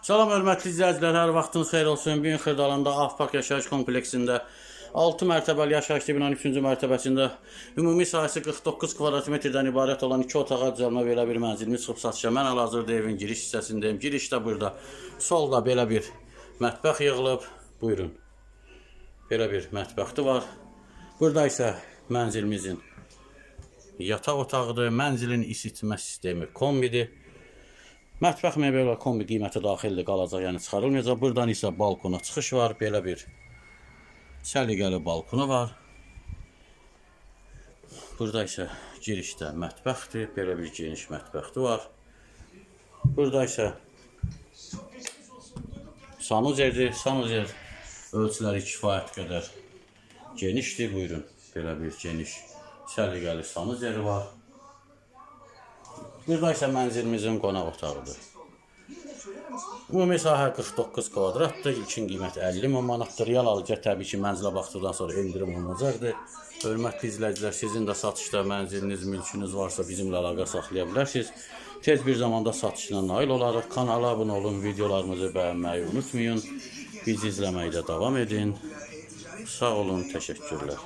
Salam hörmətli izləyicilər, hər vaxtınız xeyir olsun. Bu gün Xırdalanda Afpak yaşayış kompleksində 6 mərtəbəli yaşayışlı binanın 3-cü mərtəbəsində ümumi sahəsi 49 kvadrat metrdən ibarət olan 2 otağa düzəlmə belə bir mənzilimiz çıxıb satışa. Mən hal-hazırda evin giriş hissəsindəyim. Girişdə burada, solda belə bir mətbəx yığılıb. Buyurun. Belə bir mətbəxti var. Burada isə mənzilimizin yataq otağıdır, mənzilin isitmə sistemi kombidir. Mətbəx mebel və kombi qiyməti daxildir qalacaq, yəni çıxarılmayacaq. Buradan isə balkona çıxış var, belə bir səliqəli balkonu var. Burada isə girişdə mətbəxdir, belə bir geniş mətbəxti var. Burada isə sanucerdir. Sanucer ölçüləri kifayət qədər genişdir. Buyurun, belə bir geniş səliqəli sanuzeri var. Burada isə mənzilimizin qonaq otağıdır. Ümumi sahə 49 kvadratdır. İlkin qiymət 50 min manatdır. Real alıcı təbii ki, mənzilə baxdıqdan sonra endirim olunacaqdır. Hörmətli izləyicilər, sizin də satışda mənziliniz, mülkünüz varsa bizimlə əlaqə saxlaya bilərsiniz. Tez bir zamanda satışına nail olarıq. Kanala abunə olun, videolarımızı bəyənməyi unutmayın. Bizi izləməkdə davam edin. Sağ olun, təşəkkürlər.